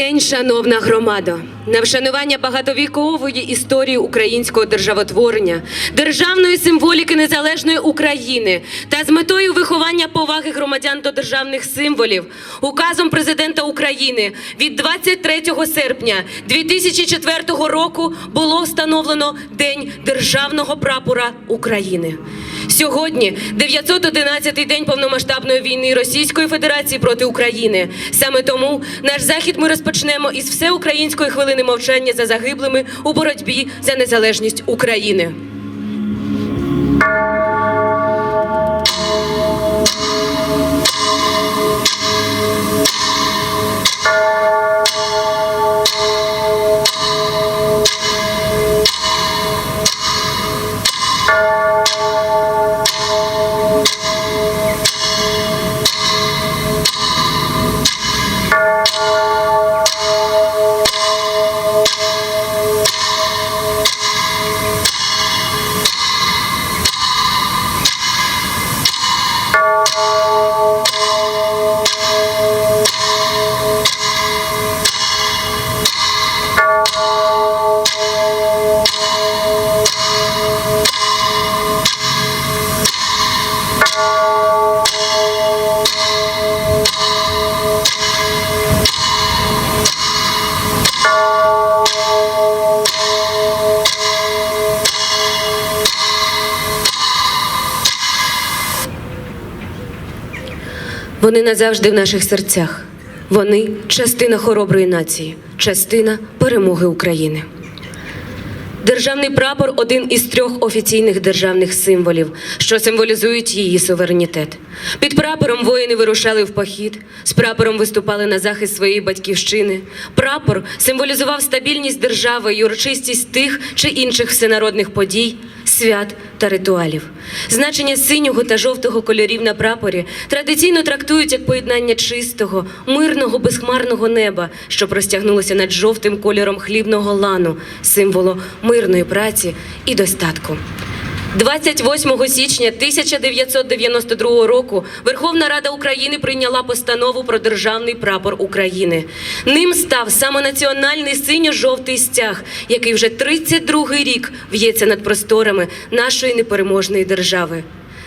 день, шановна громада, на вшанування багатовікової історії українського державотворення, державної символіки незалежної України та з метою виховання поваги громадян до державних символів указом президента України від 23 серпня 2004 року було встановлено День державного прапора України. Сьогодні 911-й день повномасштабної війни Російської Федерації проти України. Саме тому наш захід ми розпочнемо із всеукраїнської хвилини мовчання за загиблими у боротьбі за незалежність України. Вони назавжди в наших серцях. Вони частина хороброї нації, частина перемоги України. Державний прапор один із трьох офіційних державних символів, що символізують її суверенітет. Під прапором воїни вирушали в похід, з прапором виступали на захист своєї батьківщини. Прапор символізував стабільність держави і урочистість тих чи інших всенародних подій, свят та ритуалів. Значення синього та жовтого кольорів на прапорі традиційно трактують як поєднання чистого, мирного, безхмарного неба, що простягнулося над жовтим кольором хлібного лану, символу мирної праці і достатку. 28 січня 1992 року Верховна Рада України прийняла постанову про державний прапор України. Ним став саме національний синьо-жовтий стяг, який вже 32-й рік в'ється над просторами нашої непереможної держави.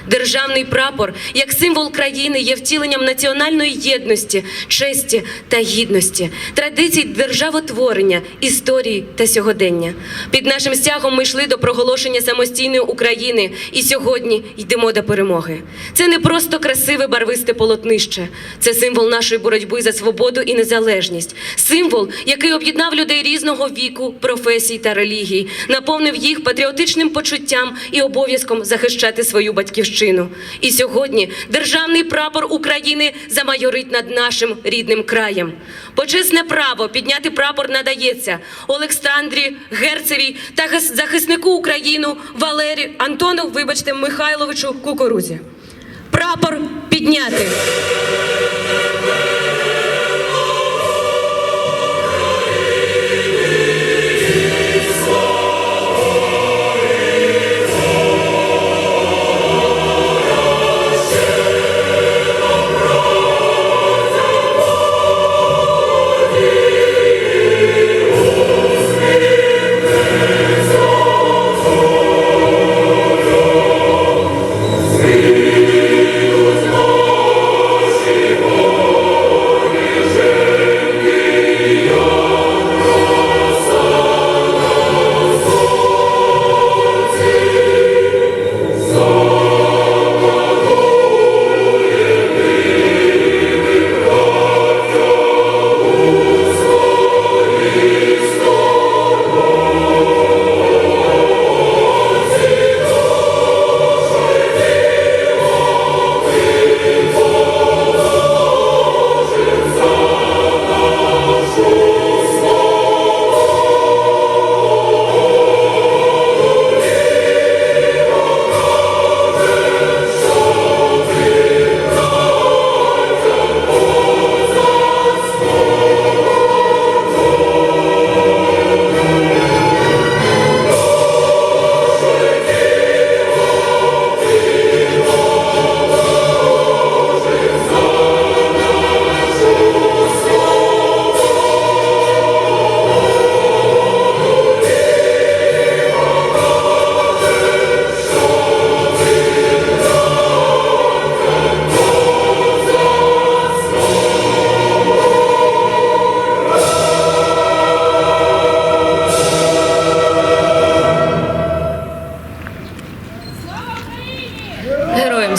Державний прапор як символ країни є втіленням національної єдності, честі та гідності, традицій державотворення, історії та сьогодення. Під нашим стягом ми йшли до проголошення самостійної України, і сьогодні йдемо до перемоги. Це не просто красиве барвисте полотнище, це символ нашої боротьби за свободу і незалежність, символ, який об'єднав людей різного віку, професій та релігій, наповнив їх патріотичним почуттям і обов'язком захищати свою батьківщину. І сьогодні державний прапор України замайорить над нашим рідним краєм. Почесне право підняти прапор надається Олександрі Герцевій та захиснику Україну Валері Антону, вибачте, Михайловичу Кукурузі. Прапор підняти.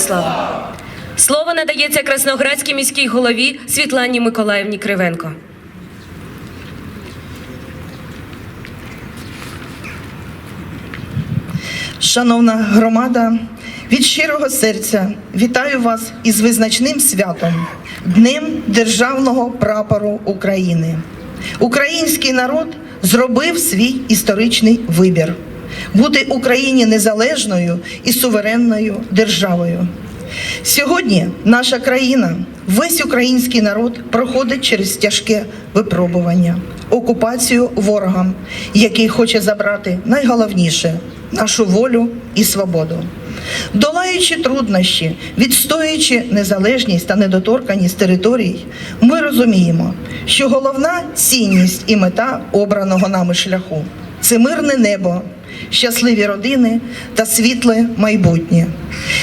Слава! Слово надається Красноградській міській голові Світлані Миколаївні Кривенко. Шановна громада, від щирого серця вітаю вас із визначним святом Днем Державного прапору України. Український народ зробив свій історичний вибір бути Україні незалежною і суверенною державою. Сьогодні наша країна, весь український народ проходить через тяжке випробування, окупацію ворогам, який хоче забрати найголовніше нашу волю і свободу. Долаючи труднощі, відстоюючи незалежність та недоторканість територій, ми розуміємо, що головна цінність і мета обраного нами шляху це мирне небо, щасливі родини та світле майбутнє.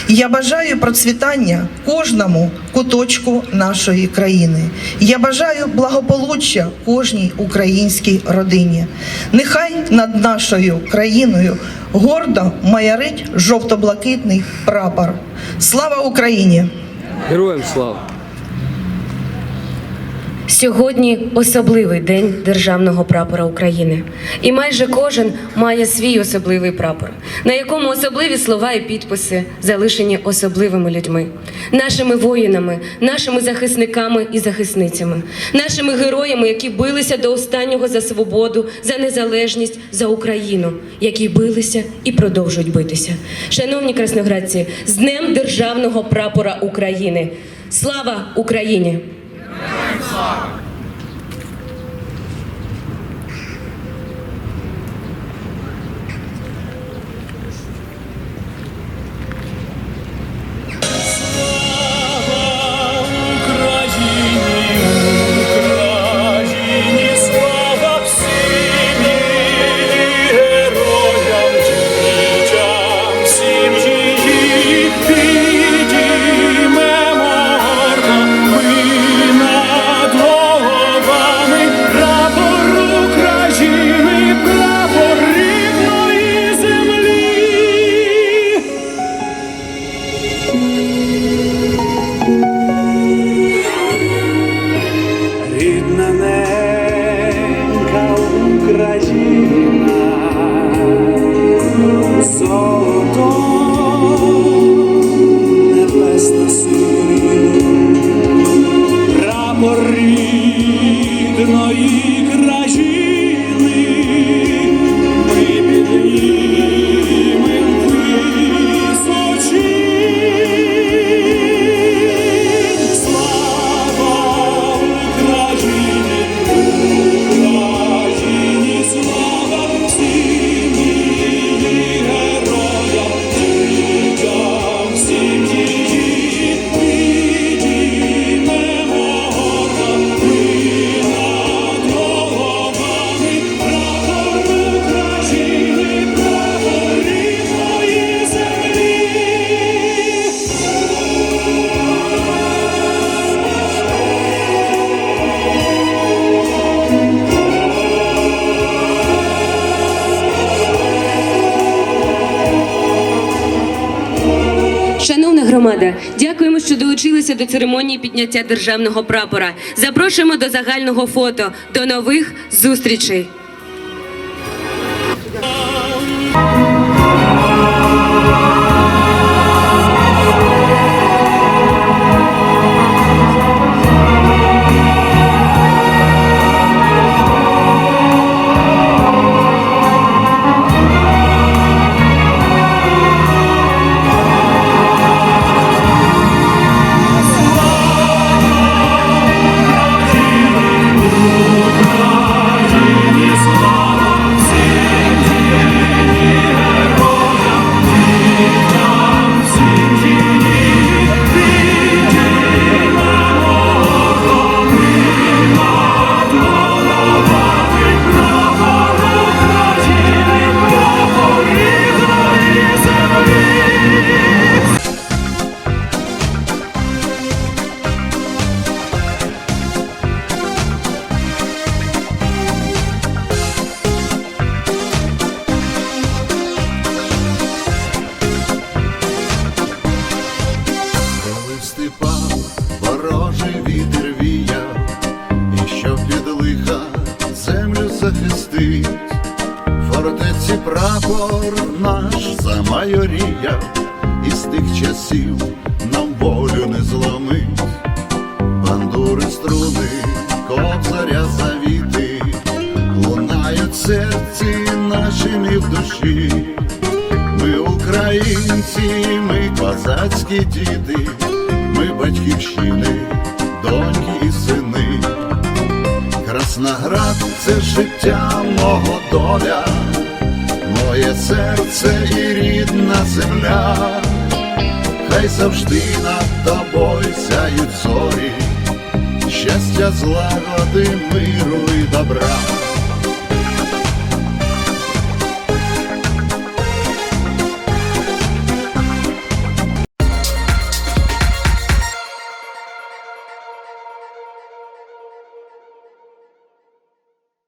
Я бажаю процвітання кожному куточку нашої країни. Я бажаю благополуччя кожній українській родині. Нехай над нашою країною гордо маярить жовто-блакитний прапор. Слава Україні! Героям слава! Сьогодні особливий день державного прапора України, і майже кожен має свій особливий прапор, на якому особливі слова і підписи залишені особливими людьми, нашими воїнами, нашими захисниками і захисницями, нашими героями, які билися до останнього за свободу, за незалежність, за Україну, які билися і продовжують битися. Шановні красноградці, з Днем Державного прапора України! Слава Україні! Україні, громада, дякуємо, що долучилися до церемонії підняття державного прапора. Запрошуємо до загального фото. До нових зустрічей. ворожий вітер віяв, і щоб від лиха землю захистить, фортеці прапор наш замайоріяв, і з тих часів нам волю не зломить, бандури струни, кобзаря завіти, лунають серці нашим і в душі. Ми українці, ми козацькі діти ми батьківщини, доньки і сини. Красноград це життя мого доля, моє серце і рідна земля, хай завжди над тобою сяють зорі, щастя, злагоди, миру і добра.